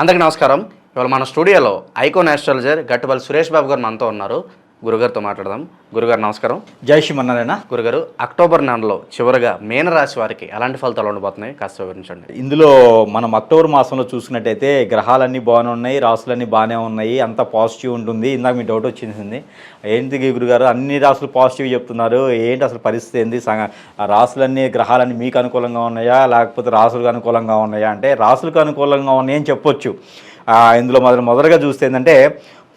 అందరికీ నమస్కారం. ఇవాళ మన స్టూడియోలో ఐకోన్ ఆస్ట్రాలజర్ గట్టుబల్ సురేష్ బాబు గారు మనతో ఉన్నారు. గురుగారితో మాట్లాడదాం. గురుగారు నమస్కారం. జై శ్రీమన్నారాయణ. గురుగారు అక్టోబర్ నెలలో చివరిగా మీనరాశి వారికి ఎలాంటి ఫలితాలు ఉండబోతున్నాయి? కాస్త వివరించండి. ఇందులో మనం అక్టోబర్ మాసంలో చూసినట్టయితే గ్రహాలన్నీ బాగానే ఉన్నాయి రాసులన్నీ బాగానే ఉన్నాయి అంత పాజిటివ్ ఉంటుంది. ఇందాక మీ డౌట్ వచ్చేసింది ఏంటి గురుగారు? అన్ని రాసులు పాజిటివ్ చెప్తున్నారు. ఏంటి అసలు పరిస్థితి ఏంది? రాసులన్నీ గ్రహాలన్నీ మీకు అనుకూలంగా ఉన్నాయా? లేకపోతే రాసులకు అనుకూలంగా ఉన్నాయా? అంటే రాసులకు అనుకూలంగా ఉన్నాయని చెప్పొచ్చు. ఇందులో మొదలు మొదటగా చూస్తే ఏంటంటే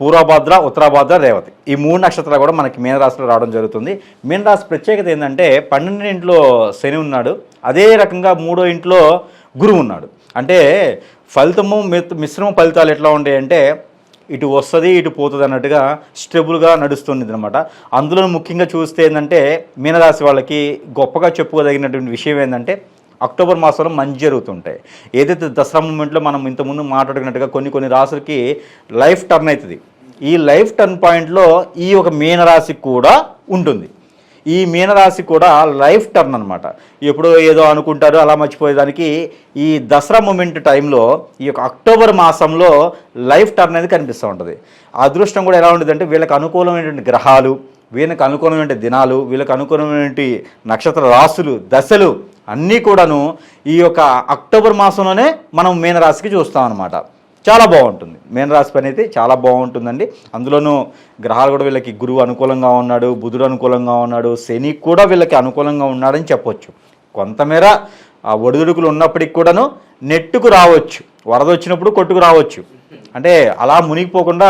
పూర్వభద్ర ఉత్తరాభద్ర రేవతి. ఈ మూడు నక్షత్రాలు కూడా మనకి మీనరాశిలో రావడం జరుగుతుంది. మీనరాశి ప్రత్యేకత ఏంటంటే పన్నెండు ఇంట్లో శని ఉన్నాడు. అదే రకంగా మూడో ఇంట్లో గురువు ఉన్నాడు. అంటే ఫలితము మిత్- మిశ్రమ ఫలితాలు ఎట్లా ఉంటాయంటే ఇటు వస్తుంది ఇటు పోతుంది అన్నట్టుగా స్టెబుల్గా నడుస్తుంది అనమాట అందులో ముఖ్యంగా చూస్తే ఏంటంటే మీనరాశి వాళ్ళకి గొప్పగా చెప్పుకోదగినటువంటి విషయం ఏంటంటే అక్టోబర్ మాసంలో మంచి జరుగుతుంటాయి. ఏదైతే దసరా మూమెంట్లో మనం ఇంతకుముందు మాట్లాడుకున్నట్టుగా కొన్ని కొన్ని రాసులకి లైఫ్ టర్న్ అవుతుంది. ఈ లైఫ్ టర్న్ పాయింట్లో ఈ ఒక మీనరాశి కూడా ఉంటుంది. ఈ మీనరాశి కూడా లైఫ్ టర్న్ అనమాట ఎప్పుడో ఏదో అనుకుంటారు అలా మర్చిపోయేదానికి ఈ దసరా మూమెంట్ టైంలో ఈ యొక్క అక్టోబర్ మాసంలో లైఫ్ టర్న్ అనేది కనిపిస్తూ ఉంటుంది. అదృష్టం కూడా ఎలా ఉంటుంది అంటే వీళ్ళకి అనుకూలమైనటువంటి గ్రహాలు వీళ్ళకి అనుకూలమైన దినాలు వీళ్ళకి అనుకూలమైనటువంటి నక్షత్ర రాశులు దశలు అన్నీ కూడాను ఈ యొక్క అక్టోబర్ మాసంలోనే మనం మీనరాశికి చూస్తాం అనమాట చాలా బాగుంటుంది. మీనరాశి పని అయితే చాలా బాగుంటుందండి. అందులోనూ గ్రహాలు కూడా వీళ్ళకి గురువు అనుకూలంగా ఉన్నాడు బుధుడు అనుకూలంగా ఉన్నాడు శని కూడా వీళ్ళకి అనుకూలంగా ఉన్నాడని చెప్పొచ్చు. కొంతమేర ఆ ఒడిదుడుకులు ఉన్నప్పటికి కూడాను నెట్టుకు రావచ్చు. వరద వచ్చినప్పుడు కొట్టుకు రావచ్చు. అంటే అలా మునిగిపోకుండా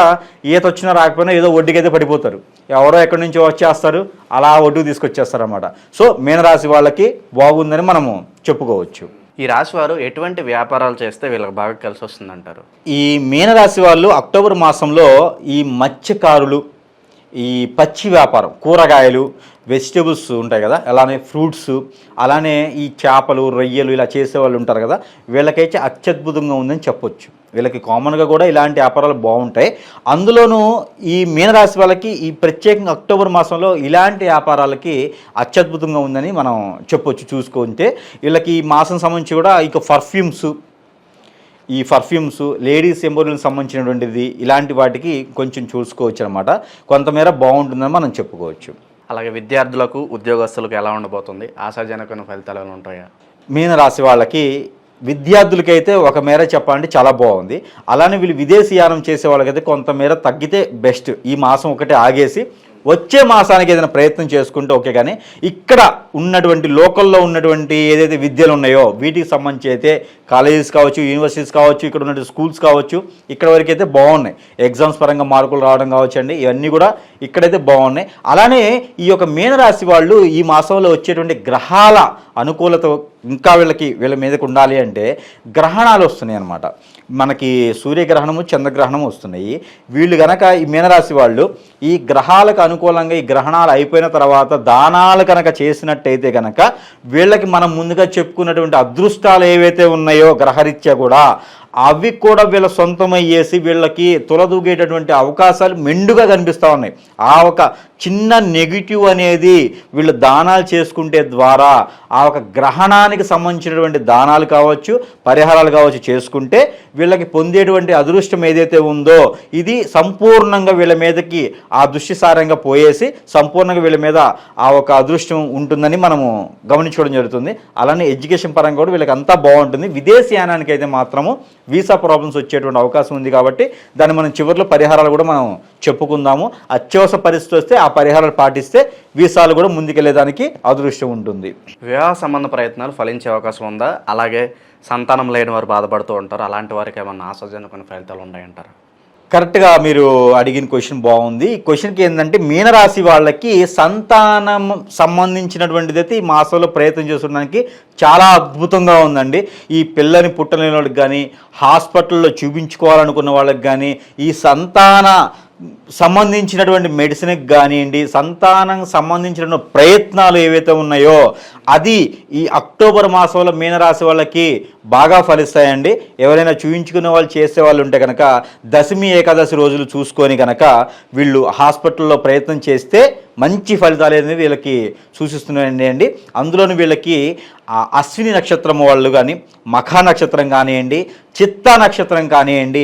ఈత వచ్చినా రాకపోయినా ఏదో ఒడ్డుకైతే పడిపోతారు. ఎవరో ఎక్కడి నుంచో వచ్చేస్తారు అలా ఒడ్డుకు తీసుకొచ్చేస్తారు అనమాట సో మీనరాశి వాళ్ళకి బాగుందని మనము చెప్పుకోవచ్చు. ఈ రాశి వారు ఎటువంటి వ్యాపారాలు చేస్తే వీళ్ళకి బాగా కలిసి వస్తుందంటారు? ఈ మీనరాశి వాళ్ళు అక్టోబర్ మాసంలో ఈ మత్స్యకారులు ఈ పచ్చి వ్యాపారం కూరగాయలు వెజిటేబుల్స్ ఉంటాయి కదా అలానే ఫ్రూట్స్ అలానే ఈ చేపలు రొయ్యలు ఇలా చేసే వాళ్ళు ఉంటారు కదా వీళ్ళకైతే అత్యద్భుతంగా ఉందని చెప్పొచ్చు. వీళ్ళకి కామన్గా కూడా ఇలాంటి వ్యాపారాలు బాగుంటాయి. అందులోనూ ఈ మీనరాశి వాళ్ళకి ఈ ప్రత్యేకంగా అక్టోబర్ మాసంలో ఇలాంటి వ్యాపారాలకి అత్యద్భుతంగా ఉందని మనం చెప్పొచ్చు చూసుకుంటే. వీళ్ళకి ఈ మాసం సంబంధించి కూడా ఇక పర్ఫ్యూమ్స్ ఈ పర్ఫ్యూమ్స్ లేడీస్ ఎంబోరియల్కి సంబంధించినటువంటిది ఇలాంటి వాటికి కొంచెం చూసుకోవచ్చు అనమాట కొంతమేర బాగుంటుందని మనం చెప్పుకోవచ్చు. అలాగే విద్యార్థులకు ఉద్యోగస్తులకు ఎలా ఉండబోతుంది? ఆశాజనకమైన ఫలితాలు ఏమైనా ఉంటాయా? మీన రాశి వాళ్ళకి విద్యార్థులకైతే ఒక మేర చెప్పాలంటే చాలా బాగుంది. అలానే వీళ్ళు విదేశీయానం చేసే వాళ్ళకైతే కొంతమేర తగ్గితే బెస్ట్. ఈ మాసం ఒకటే ఆగేసి వచ్చే మాసానికి ఏదైనా ప్రయత్నం చేసుకుంటే ఓకే కానీ ఇక్కడ ఉన్నటువంటి లోకల్లో ఉన్నటువంటి ఏదైతే విద్యలు ఉన్నాయో వీటికి సంబంధించి అయితే కాలేజెస్ కావచ్చు యూనివర్సిటీస్ కావచ్చు ఇక్కడ ఉన్నటువంటి స్కూల్స్ కావచ్చు ఇక్కడ వరకు అయితే బాగున్నాయి. ఎగ్జామ్స్ పరంగా మార్కులు రావడం కావచ్చు అండి ఇవన్నీ కూడా ఇక్కడైతే బాగున్నాయి. అలానే ఈ యొక్క మీనరాశి వాళ్ళు ఈ మాసంలో వచ్చేటువంటి గ్రహాల అనుకూలత ఇంకా వీళ్ళకి వీళ్ళ మీదకి ఉండాలి అంటే గ్రహణాలు వస్తున్నాయి అన్నమాట. మనకి సూర్యగ్రహణము చంద్రగ్రహణము వస్తున్నాయి. వీళ్ళు కనుక ఈ మీనరాశి వాళ్ళు ఈ గ్రహాలకు అనుకూలంగా ఈ గ్రహణాలు అయిపోయిన తర్వాత దానాలు కనుక చేసినట్టయితే కనుక వీళ్ళకి మనం ముందుగా చెప్పుకున్నటువంటి అదృష్టాలు ఏవైతే ఉన్నాయో గ్రహరీత్యా కూడా అవి కూడా వీళ్ళ సొంతమయ్యేసి వీళ్ళకి తులదూగేటటువంటి అవకాశాలు మెండుగా కనిపిస్తూ ఉన్నాయి. ఆ ఒక చిన్న నెగిటివ్ అనేది వీళ్ళు దానాలు చేసుకుంటే ద్వారా ఆ ఒక గ్రహణానికి సంబంధించినటువంటి దానాలు కావచ్చు పరిహారాలు కావచ్చు చేసుకుంటే వీళ్ళకి పొందేటువంటి అదృష్టం ఏదైతే ఉందో ఇది సంపూర్ణంగా వీళ్ళ మీదకి ఆ దృష్టిసారంగా పోయేసి సంపూర్ణంగా వీళ్ళ మీద ఆ ఒక అదృష్టం ఉంటుందని మనము గమనించడం జరుగుతుంది. అలానే ఎడ్యుకేషన్ పరంగా కూడా వీళ్ళకి అంతా బాగుంటుంది. విదేశీయానానికి అయితే మాత్రము వీసా ప్రాబ్లమ్స్ వచ్చేటువంటి అవకాశం ఉంది కాబట్టి దాన్ని మనం చివరిలో పరిహారాలు కూడా మనం చెప్పుకుందాము. అత్యవసర పరిస్థితి వస్తే ఆ పరిహారాలు పాటిస్తే వీసాలు కూడా ముందుకెళ్ళేదానికి అదృష్టం ఉంటుంది. వివాహ సంబంధ ప్రయత్నాలు ఫలించే అవకాశం ఉందా? అలాగే సంతానం లేని వారు బాధపడుతూ ఉంటారు. అలాంటి వారికి ఏమన్నా ఆశాజనకమైన ఫలితాలు ఉన్నాయంటారు? కరెక్ట్గా మీరు అడిగిన క్వశ్చన్ బాగుంది. ఈ క్వశ్చన్కి ఏంటంటే మీనరాశి వాళ్ళకి సంతానం సంబంధించినటువంటిది అయితే ఈ మాసంలో ప్రయత్నం చేసుకోవడానికి చాలా అద్భుతంగా ఉందండి. ఈ పిల్లని పుట్టలేని వాళ్ళకి కానీ హాస్పిటల్లో చూపించుకోవాలనుకున్న వాళ్ళకి కానీ ఈ సంతాన సంబంధించినటువంటి మెడిసిన్కి కానివ్వండి సంతానం సంబంధించిన ప్రయత్నాలు ఏవైతే ఉన్నాయో అది ఈ అక్టోబర్ మాసంలో మీనరాశి వాళ్ళకి బాగా ఫలిస్తాయండి. ఎవరైనా చూయించుకునే వాళ్ళు చేసే వాళ్ళు ఉంటే కనుక దశమి ఏకాదశి రోజులు చూసుకొని కనుక వీళ్ళు హాస్పిటల్లో ప్రయత్నం చేస్తే మంచి ఫలితాలు అనేది వీళ్ళకి సూచిస్తున్నాయండి. అండి అందులోని వీళ్ళకి ఆ అశ్విని నక్షత్రం వాళ్ళు కానీ మఖా నక్షత్రం కానివ్వండి చిత్త నక్షత్రం కానివ్వండి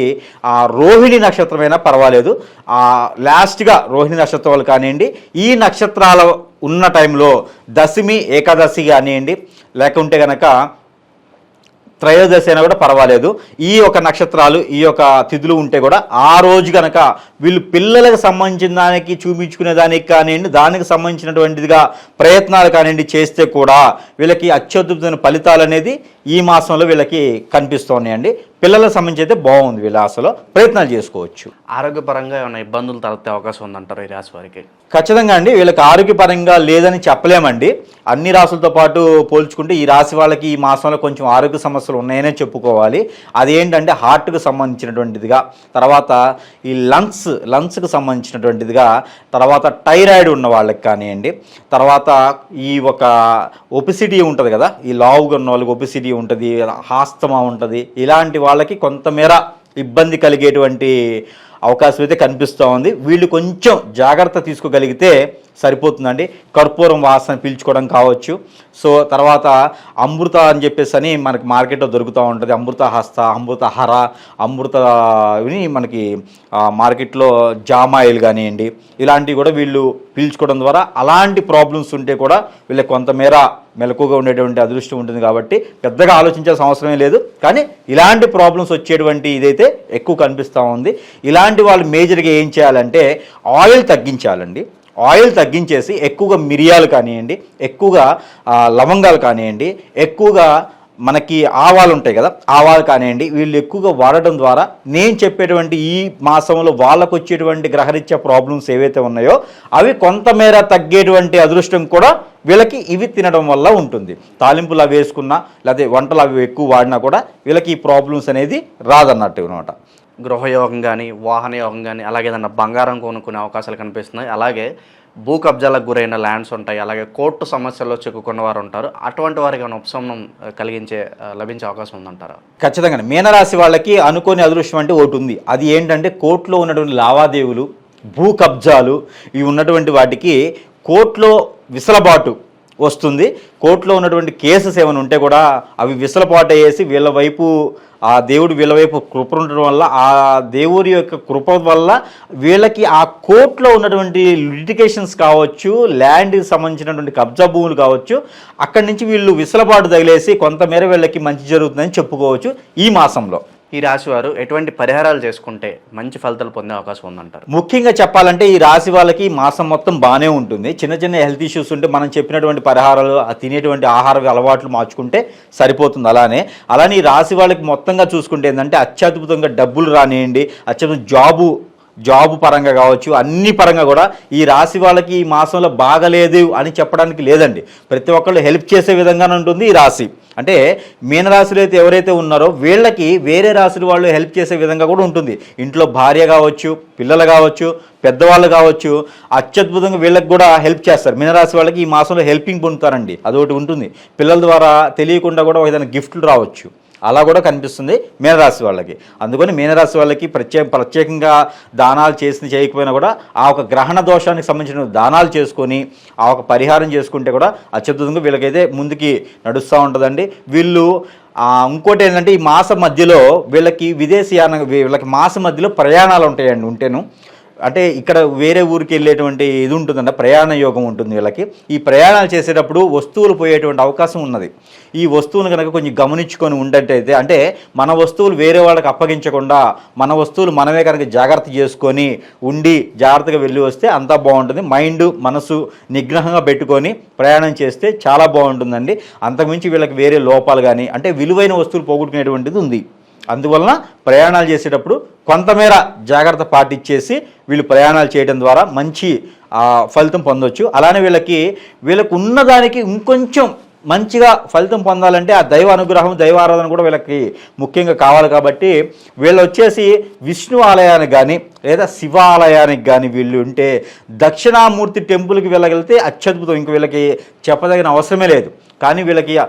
ఆ రోహిణి నక్షత్రమైనా పర్వాలేదు. ఆ లాస్ట్గా రోహిణి నక్షత్రం వాళ్ళు కానివ్వండి ఈ నక్షత్రాల ఉన్న టైంలో దశమి ఏకాదశి కానివ్వండి లేకుంటే కనుక త్రయోదశి అయినా కూడా పర్వాలేదు. ఈ యొక్క నక్షత్రాలు ఈ యొక్క తిథులు ఉంటే కూడా ఆ రోజు కనుక వీళ్ళు పిల్లలకు సంబంధించిన దానికి చూపించుకునే దానికి కానివ్వండి దానికి సంబంధించినటువంటిదిగా ప్రయత్నాలు కానివ్వండి చేస్తే కూడా వీళ్ళకి అత్యద్భుతమైన ఫలితాలు అనేది ఈ మాసంలో వీళ్ళకి కనిపిస్తున్నాయండి పిల్లలకు సంబంధించి అయితే బాగుంది వీళ్ళ అసలు ప్రయత్నాలు చేసుకోవచ్చు. ఆరోగ్యపరంగా ఏమైనా ఇబ్బందులు తలెత్తే అవకాశం ఉందంటారు ఈ రాశి వారికి? ఖచ్చితంగా అండి. వీళ్ళకి ఆరోగ్యపరంగా లేదని చెప్పలేమండి. అన్ని రాసులతో పాటు పోల్చుకుంటే ఈ రాశి వాళ్ళకి ఈ మాసంలో కొంచెం ఆరోగ్య సమస్యలు ఉన్నాయనే చెప్పుకోవాలి. అదేంటంటే హార్ట్కి సంబంధించినటువంటిదిగా. తర్వాత ఈ లంగ్స్ లంగ్స్కి సంబంధించినటువంటిదిగా తర్వాత థైరాయిడ్ ఉన్న వాళ్ళకి కానివ్వండి తర్వాత ఈ ఒక ఒపిసిటీ ఉంటుంది కదా ఈ లావుగా ఉన్న వాళ్ళకి ఒపిసిటీ ఉంటుంది హాస్తమా ఉంటుంది ఇలాంటి వాళ్ళకి కొంతమేర ఇబ్బంది కలిగేటువంటి అవకాశం అయితే కనిపిస్తూ ఉంది. వీళ్ళు కొంచెం జాగ్రత్త తీసుకోగలిగితే సరిపోతుందండి. కర్పూరం వాసన పీల్చుకోవడం కావచ్చు. సో తర్వాత అమృత అని చెప్పేసి అని మనకి మార్కెట్లో దొరుకుతూ ఉంటుంది. అమృత హస్త అమృత హర అమృత మనకి మార్కెట్లో జామాయిల్ కానివ్వండి ఇలాంటివి కూడా వీళ్ళు పీల్చుకోవడం ద్వారా అలాంటి ప్రాబ్లమ్స్ ఉంటే కూడా వీళ్ళకి కొంతమేర మెలకుగా ఉండేటువంటి అదృష్టం ఉంటుంది కాబట్టి పెద్దగా ఆలోచించాల్సిన అవసరమే లేదు. కానీ ఇలాంటి ప్రాబ్లమ్స్ వచ్చేటువంటి ఇదైతే ఎక్కువ కనిపిస్తూ ఉంది. ఇలాంటి వాళ్ళు మేజర్గా ఏం చేయాలంటే ఆయిల్ తగ్గించాలండి. ఆయిల్ తగ్గించేసి ఎక్కువగా మిరియాలు కానివ్వండి ఎక్కువగా లవంగాలు కానివ్వండి ఎక్కువగా మనకి ఆవాలు ఉంటాయి కదా ఆవాలు కానివ్వండి వీళ్ళు ఎక్కువగా వాడటం ద్వారా నేను చెప్పేటువంటి ఈ మాసంలో వాళ్ళకు వచ్చేటువంటి గ్రహరీత్యా ప్రాబ్లమ్స్ ఏవైతే ఉన్నాయో అవి కొంతమేర తగ్గేటువంటి అదృష్టం కూడా వీళ్ళకి ఇవి తినడం వల్ల ఉంటుంది. తాలింపులు అవి వేసుకున్నా లేకపోతే వంటలు అవి ఎక్కువ వాడినా కూడా వీళ్ళకి ఈ ప్రాబ్లమ్స్ అనేది రాదన్నట్టు అనమాట గృహయోగం కానీ వాహన యోగం కానీ అలాగే ఏదన్నా బంగారం కొనుక్కునే అవకాశాలు కనిపిస్తున్నాయి. అలాగే భూ కబ్జాలకు గురైన ల్యాండ్స్ ఉంటాయి. అలాగే కోర్టు సమస్యల్లో చిక్కుకున్న వారు ఉంటారు. అటువంటి వారికి ఏమైనా ఉపశమనం కలిగించే లభించే అవకాశం ఉందంటారా? ఖచ్చితంగా మీనరాశి వాళ్ళకి అనుకోని అదృష్టం అంటే ఒకటి ఉంది. అది ఏంటంటే కోర్టులో ఉన్నటువంటి లావాదేవీలు భూ కబ్జాలు ఇవి ఉన్నటువంటి వాటికి కోర్టులో విసలబాటు వస్తుంది. కోర్టులో ఉన్నటువంటి కేసెస్ ఏమైనా ఉంటే కూడా అవి విసలపాటు అయ్యేసి వీళ్ళ వైపు ఆ దేవుడు వీళ్ళ వైపు కృప ఉండడం వల్ల ఆ దేవుడి యొక్క కృప వల్ల వీళ్ళకి ఆ కోర్టులో ఉన్నటువంటి లిటికేషన్స్ కావచ్చు ల్యాండ్కి సంబంధించినటువంటి కబ్జా భూములు కావచ్చు అక్కడి నుంచి వీళ్ళు విసలపాటు తగిలేసి కొంతమేర వీళ్ళకి మంచి జరుగుతుందని చెప్పుకోవచ్చు ఈ మాసంలో. ఈ రాశి వారు ఎటువంటి పరిహారాలు చేసుకుంటే మంచి ఫలితాలు పొందే అవకాశం ఉందంటారు? ముఖ్యంగా చెప్పాలంటే ఈ రాశి వాళ్ళకి మాసం మొత్తం బాగానే ఉంటుంది. చిన్న చిన్న హెల్త్ ఇష్యూస్ ఉంటే మనం చెప్పినటువంటి పరిహారాలు తినేటువంటి ఆహార అలవాట్లు మార్చుకుంటే సరిపోతుంది అలానే. అలానే ఈ రాశి వాళ్ళకి మొత్తంగా చూసుకుంటే ఏంటంటే అత్యద్భుతంగా డబ్బులు రానియండి అత్యద్భుతం జాబు జాబ్ పరంగా కావచ్చు అన్ని పరంగా కూడా ఈ రాశి వాళ్ళకి ఈ మాసంలో బాగలేదు అని చెప్పడానికి లేదండి. ప్రతి ఒక్కళ్ళు హెల్ప్ చేసే విధంగానే ఉంటుంది ఈ రాశి. అంటే మీనరాశులు అయితే ఎవరైతే ఉన్నారో వీళ్ళకి వేరే రాశుల వాళ్ళు హెల్ప్ చేసే విధంగా కూడా ఉంటుంది. ఇంట్లో భార్య కావచ్చు పిల్లలు కావచ్చు పెద్దవాళ్ళు కావచ్చు అత్యద్భుతంగా వీళ్ళకి కూడా హెల్ప్ చేస్తారు. మీనరాశి వాళ్ళకి ఈ మాసంలో హెల్పింగ్ పొందుతారండి. అదొకటి ఉంటుంది. పిల్లల ద్వారా తెలియకుండా కూడా ఏదైనా గిఫ్ట్లు రావచ్చు. అలా కూడా కనిపిస్తుంది మీనరాశి వాళ్ళకి. అందుకని మీనరాశి వాళ్ళకి ప్రత్యేక ప్రత్యేకంగా దానాలు చేసి చేయకపోయినా కూడా ఆ ఒక గ్రహణ దోషానికి సంబంధించిన దానాలు చేసుకొని ఆ ఒక పరిహారం చేసుకుంటే కూడా అత్యద్భుతంగా వీళ్ళకైతే ముందుకి నడుస్తూ ఉంటుందండి. వీళ్ళు ఇంకోటి ఏంటంటే ఈ మాస మధ్యలో వీళ్ళకి విదేశీయాన వీళ్ళకి మాస మధ్యలో ప్రయాణాలు ఉంటాయండి ఉంటేను. అంటే ఇక్కడ వేరే ఊరికి వెళ్ళేటువంటి ఇది ఉంటుందంట ప్రయాణ యోగం ఉంటుంది వీళ్ళకి. ఈ ప్రయాణాలు చేసేటప్పుడు వస్తువులు పోయేటువంటి అవకాశం ఉన్నది. ఈ వస్తువులు కనుక కొంచెం గమనించుకొని ఉండేటైతే అంటే మన వస్తువులు వేరే వాళ్ళకి అప్పగించకుండా మన వస్తువులు మనమే కనుక జాగ్రత్త చేసుకొని ఉండి జాగ్రత్తగా వెళ్ళి వస్తే అంతా బాగుంటుంది. మైండ్ మనసు నిగ్రహంగా పెట్టుకొని ప్రయాణం చేస్తే చాలా బాగుంటుందండి. అంతకుమించి వీళ్ళకి వేరే లోపాలు కానీ అంటే విలువైన వస్తువులు పోగొట్టుకునేటువంటిది ఉంది. అందువలన ప్రయాణాలు చేసేటప్పుడు కొంతమేర జాగ్రత్త పాటించేసి వీళ్ళు ప్రయాణాలు చేయడం ద్వారా మంచి ఫలితం పొందొచ్చు. అలానే వీళ్ళకి వీళ్ళకు ఉన్నదానికి ఇంకొంచెం మంచిగా ఫలితం పొందాలంటే ఆ దైవ అనుగ్రహం దైవారాధన కూడా వీళ్ళకి ముఖ్యంగా కావాలి కాబట్టి వీళ్ళు వచ్చేసి విష్ణు ఆలయానికి కానీ లేదా శివాలయానికి కానీ వీళ్ళు ఉంటే దక్షిణామూర్తి టెంపుల్కి వెళ్ళగలిగితే అత్యద్భుతం. ఇంక వీళ్ళకి చెప్పదగిన అవసరమే లేదు. కానీ వీళ్ళకి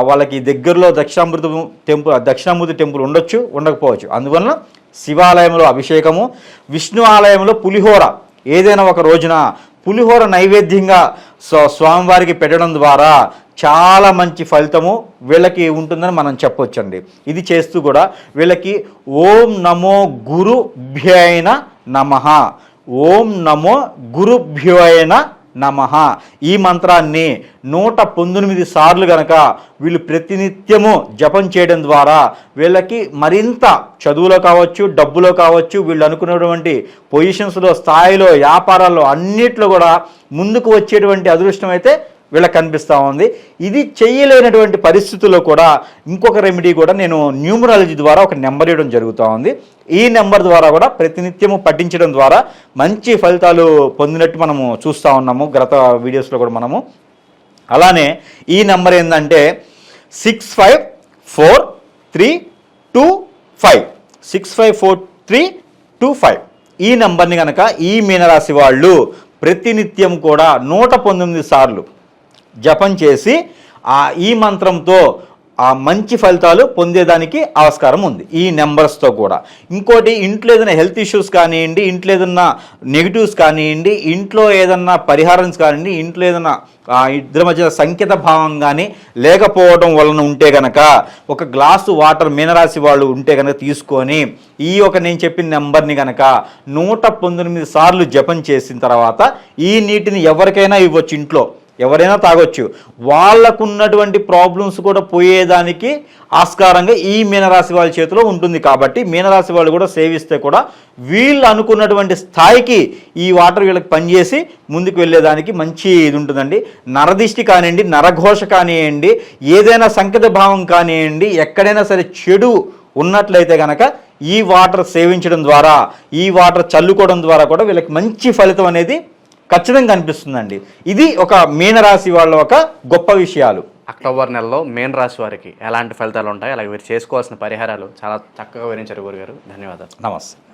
వాళ్ళకి దగ్గరలో దక్షిణామూర్తి టెంపుల్ దక్షిణామూర్తి టెంపుల్ ఉండొచ్చు ఉండకపోవచ్చు. అందువలన శివాలయంలో అభిషేకము విష్ణు ఆలయంలో పులిహోర. ఏదైనా ఒక రోజున పులిహోర నైవేద్యంగా స్వ- స్వామివారికి పెట్టడం ద్వారా చాలా మంచి ఫలితము వీళ్ళకి ఉంటుందని మనం చెప్పొచ్చండి. ఇది చేస్తూ కూడా వీళ్ళకి ఓం నమో గురుభ్యైన నమ. ఓం నమో గురుభ్యోయన నమ. ఈ మంత్రాన్ని నూట పంతొమ్మిది సార్లు గనక వీళ్ళు ప్రతినిత్యము జపం చేయడం ద్వారా వీళ్ళకి మరింత చదువులో కావచ్చు డబ్బులో కావచ్చు వీళ్ళు అనుకున్నటువంటి పొజిషన్స్లో స్థాయిలో వ్యాపారాల్లో అన్నిట్లో కూడా ముందుకు వచ్చేటువంటి అదృష్టం అయితే వీళ్ళకి కనిపిస్తూ ఉంది. ఇది చేయలేనటువంటి పరిస్థితుల్లో కూడా ఇంకొక రెమెడీ కూడా నేను న్యూమరాలజీ ద్వారా ఒక నెంబర్ ఇవ్వడం జరుగుతూ ఉంది. ఈ నెంబర్ ద్వారా కూడా ప్రతినిత్యము పఠించడం ద్వారా మంచి ఫలితాలు పొందినట్టు మనము చూస్తూ ఉన్నాము. గత వీడియోస్లో కూడా మనము. అలానే ఈ నెంబర్ ఏంటంటే six five four three two five six five four three two five ఈ నెంబర్ని కనుక ఈ మీనరాశి వాళ్ళు ప్రతినిత్యం కూడా నూట పంతొమ్మిది సార్లు జపం చేసి ఆ ఈ మంత్రంతో ఆ మంచి ఫలితాలు పొందేదానికి ఆస్కారం ఉంది. ఈ నెంబర్స్తో కూడా. ఇంకోటి ఇంట్లో ఏదైనా హెల్త్ ఇష్యూస్ కానివ్వండి ఇంట్లో ఏదైనా నెగిటివ్స్ కానివ్వండి ఇంట్లో ఏదన్నా పరిహారన్స్ కానివ్వండి ఇంట్లో ఏదైనా ఇద్దరి మధ్య సంకేత భావం కానీ లేకపోవడం వలన ఉంటే గనక ఒక గ్లాసు వాటర్ మీనరాశి వాళ్ళు ఉంటే కనుక తీసుకొని ఈ ఒక నేను చెప్పిన నెంబర్ని గనక నూట పంతొమ్మిది సార్లు జపం చేసిన తర్వాత ఈ నీటిని ఎవరికైనా ఇవ్వచ్చు ఇంట్లో. ఎవరైనా తాగొచ్చు. వాళ్ళకున్నటువంటి ప్రాబ్లమ్స్ కూడా పోయేదానికి ఆస్కారంగా ఈ మీనరాశి వాళ్ళ చేతిలో ఉంటుంది కాబట్టి మీనరాశి వాళ్ళు కూడా సేవిస్తే కూడా వీళ్ళు అనుకున్నటువంటి స్థాయికి ఈ వాటర్ వీళ్ళకి పనిచేసి ముందుకు వెళ్ళేదానికి మంచి ఇది ఉంటుందండి. నరదిష్టి కానివ్వండి నరఘోష కానివ్వండి ఏదైనా సంకేత భావం కానివ్వండి ఎక్కడైనా సరే చెడు ఉన్నట్లయితే కనుక ఈ వాటర్ సేవించడం ద్వారా ఈ వాటర్ చల్లుకోవడం ద్వారా కూడా వీళ్ళకి మంచి ఫలితం అనేది ఖచ్చితంగా కనిపిస్తుందండి. ఇది ఒక మీనరాశి వాళ్ళ ఒక గొప్ప విషయాలు. అక్టోబర్ నెలలో మేన్ రాశి వారికి ఎలాంటి ఫలితాలు ఉంటాయి? అలాగే వీరు చేసుకోవాల్సిన పరిహారాలు చాలా చక్కగా వివరించారు గురుగారు. ధన్యవాదాలు. నమస్తే.